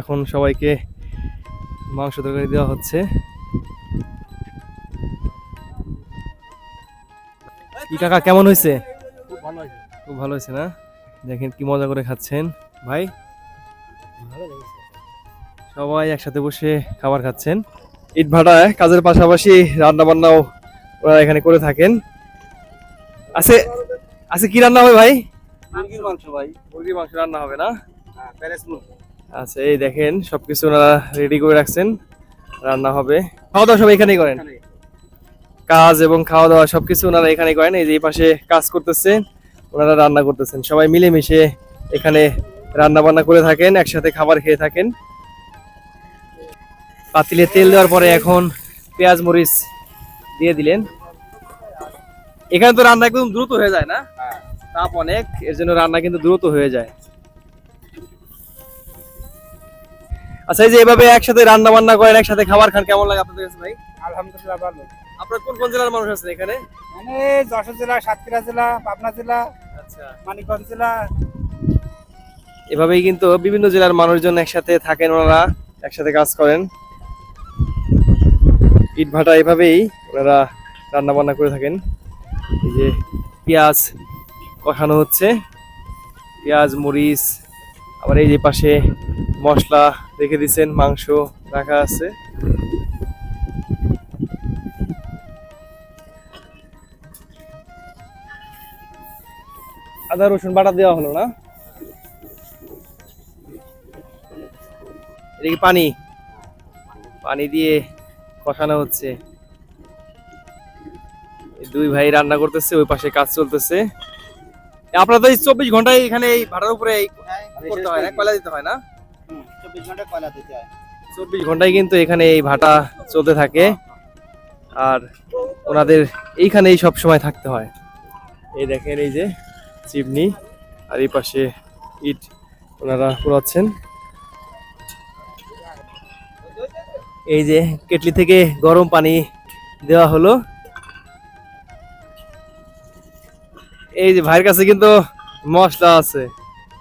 এখন সবাইকে মাংস তরকারি দেওয়া হচ্ছে। কি কাকা কেমন হয়েছে? খুব ভালো হয়েছে। খুব ভালো হয়েছে না? দেখেন কি মজা করে খাচ্ছেন। ভাই? সবাই একসাথে বসে খাবার খাচ্ছেন। ইট ভাটায় কাজের পাশাপাশি রান্না বান্নাও ওরা এখানে করে থাকেন। আছে আছে কি রান্না হবে ভাই? মুরগির মাংস ভাই। মুরগির মাংস রান্না হবে না? হ্যাঁ আচ্ছা এই দেখেন সবকিছু ওনারা রেডি করে রাখছেন। রান্না হবে। খাওয়া দাওয়া সব এখানেই করেন? কাজ এবং খাওয়া দাওয়া সবকিছু ওনারা এখানে করেন। এই যে এই পাশে কাজ করতেছে ওনারা রান্না করতেছেন। সবাই মিলেমিশে এখানে রান্না বান্না করে থাকেন একসাথে খাবার খেয়ে থাকেন। পাতিলে তেল দেওয়ার পরে এখন পেঁয়াজ মরিচ দিয়ে দিলেন। এখানে তো রান্না একদম দ্রুত হয়ে যায় না? হ্যাঁ। তাপ অনেক এর জন্য রান্না কিন্তু দ্রুত হয়ে যায়। আচ্ছা এই যে এভাবে একসাথে রান্না বান্না করেন একসাথে খাবার খান কেমন লাগে আপনাদের কাছে ভাই? আলহামদুলিল্লাহ ভালো। আপনার কোন কোন জেলার মানুষ আছেন এখানে? মানে যশোর জেলা সাতক্ষীরা জেলা পাবনা জেলা আচ্ছা। মানিকগঞ্জ জেলা। এভাবেই কিন্তু বিভিন্ন জেলার মানুষজন একসাথে থাকেন ওনারা একসাথে কাজ করেন। ইট ভাটা এভাবেই ওনারা রান্না বান্না করে থাকেন। এই যে পেঁয়াজ কষানো হচ্ছে। পেঁয়াজ, মরিচ, আবার এই যে পাশে মশলা রেখে দিচ্ছেন, মাংস রাখা আছে। আদা, রসুন বাটা দেওয়া হলো না? এটা কি পানি। পানি দিয়ে কষানো হচ্ছে। দুই ভাই রান্না করতেছে ওই পাশে কাজ চলতেছে। আপনার তো এই চব্বিশ ঘন্টায় এখানে এই ভাড়ার উপরে করতে হয় না কয়লা দিতে হয় না? চব্বিশ ঘণ্টা কয়লা দিতে হয়। চব্বিশ ঘন্টায় কিন্তু এখানে এই ভাটা চলতে থাকে। আর ওনাদের এইখানেই সব সময় থাকতে হয়। এই দেখেন এই যে চিমনি আর এই পাশে ইট ওনারা পোড়াচ্ছেন। এই যে কেটলি থেকে গরম পানি দেওয়া হলো। এই যে ভাইয়ের কাছে কিন্তু মশলা আছে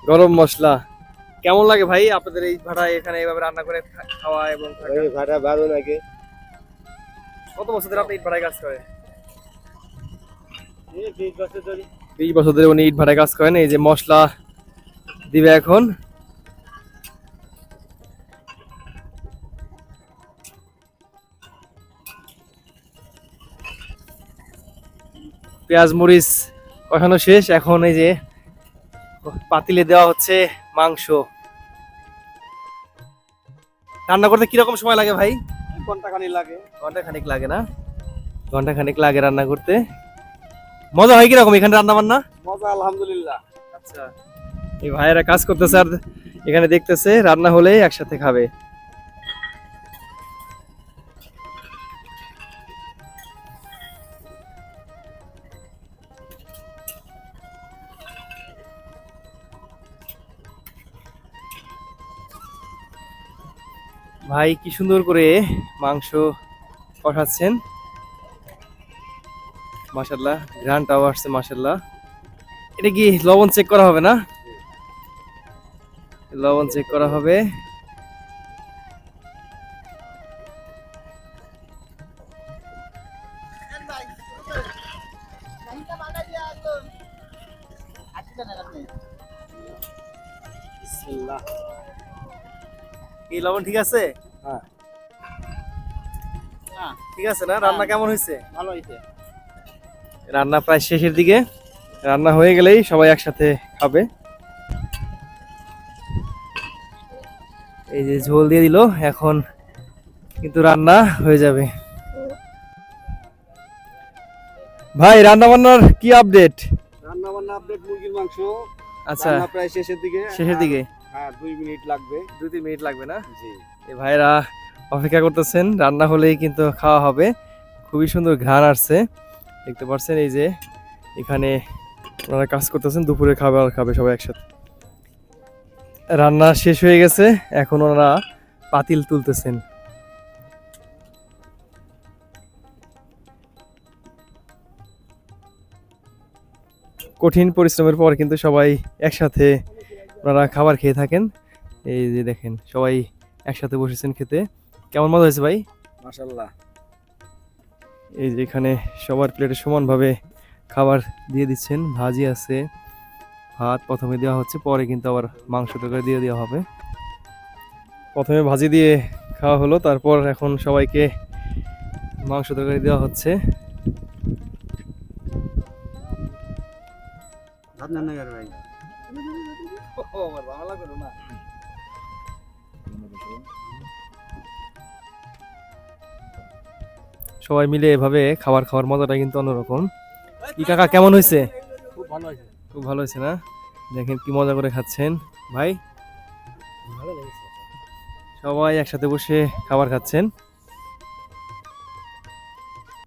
গরম মশলা। কেমন লাগে ভাই আপনাদের এই ভাড়ায় এখানে এইভাবে রান্না করে খাওয়া এবং? ভাড়া ভালো লাগে। কত বছর ধরে আপনি ইট ভাড়ায় কাজ করেন? এই বিশ বছর ধরে। বিশ বছর ধরে উনি ইট ভাড়ায় কাজ করেন এই যে মশলা দিবে এখন। পেঁয়াজ মরিচ কষানো শেষ। এখন এই যে পাতিলে দেওয়া হচ্ছে মাংস। রান্না করতে কীরকম সময় লাগে ভাই? ঘণ্টা খানি লাগে। ঘণ্টা খানিক লাগে না? ঘণ্টা খানিক লাগে রান্না করতে। মজা হয় কীরকম এখানে রান্না বান্না মজা আলহামদুলিল্লাহ। আচ্ছা। এই ভাইয়েরা কাজ করতেছে আর এখানে দেখতেছে রান্না হলে একসাথে খাবে। ভাই, কি সুন্দর করে মাংস কষাচ্ছেন মাশাল্লাহ ঘ্রানটাও আসছে মাশাল্লাহ এটা কি লবণ চেক করা হবে না? লবণ চেক করা হবে। কি লবণ ঠিক আছে? হ্যাঁ। হ্যাঁ ঠিক আছে না? রান্না কেমন হয়েছে? ভালো হয়েছে। রান্না প্রায় শেষের দিকে। রান্না হয়ে গেলেই সবাই একসাথে খাবে। এই যে ঝোল দিয়ে দিল এখন কিন্তু রান্না হয়ে যাবে। ভাই রান্না বান্নার কি আপডেট রান্না বান্না আপডেট মুরগির মাংস। আচ্ছা। প্রায় শেষের দিকে। শেষের দিকে। হ্যাঁ দুই মিনিট লাগবে। দুই তিন মিনিট লাগবে না? জি। এই ভাইরা অপেক্ষা করতেছেন রান্না হলেই কিন্তু খাওয়া হবে। খুবই সুন্দর ঘ্রাণ আসছে। দেখতে পাচ্ছেন এই যে এখানে ওনারা কাজ করতেছেন দুপুরে খাবার খাবে সবাই একসাথে। রান্না শেষ হয়ে গেছে এখন ওনারা পাতিল তুলতেছেন। কঠিন পরিশ্রমের পর কিন্তু সবাই একসাথে ওনারা খাবার খেয়ে থাকেন। এই যে দেখেন সবাই একসাথে বসেছেন খেতে। কেমন মজা হয়েছে ভাই? মাশাল্লাহ এই যে এখানে সবার প্লেটে সমানভাবে খাবার দিয়ে দিচ্ছেন। ভাজি আছে ভাত প্রথমে দেওয়া হচ্ছে পরে কিন্তু আবার মাংস তরকারি দিয়ে দেওয়া হবে। প্রথমে ভাজি দিয়ে খাওয়া হলো তারপর এখন সবাইকে মাংস তরকারি দেওয়া হচ্ছে। ভাত রান্না ভাই? ও বাংলা করো না। সবাই মিলে এভাবে খাবার খাওয়ার মজাটা কিন্তু অন্যরকম। কি কাকা কেমন হয়েছে? খুব ভালো হয়েছে। খুব ভালো হয়েছে না? দেখেন কি মজা করে খাচ্ছেন। ভাই? ভালো লেগেছে। সবাই একসাথে বসে খাবার খাচ্ছেন।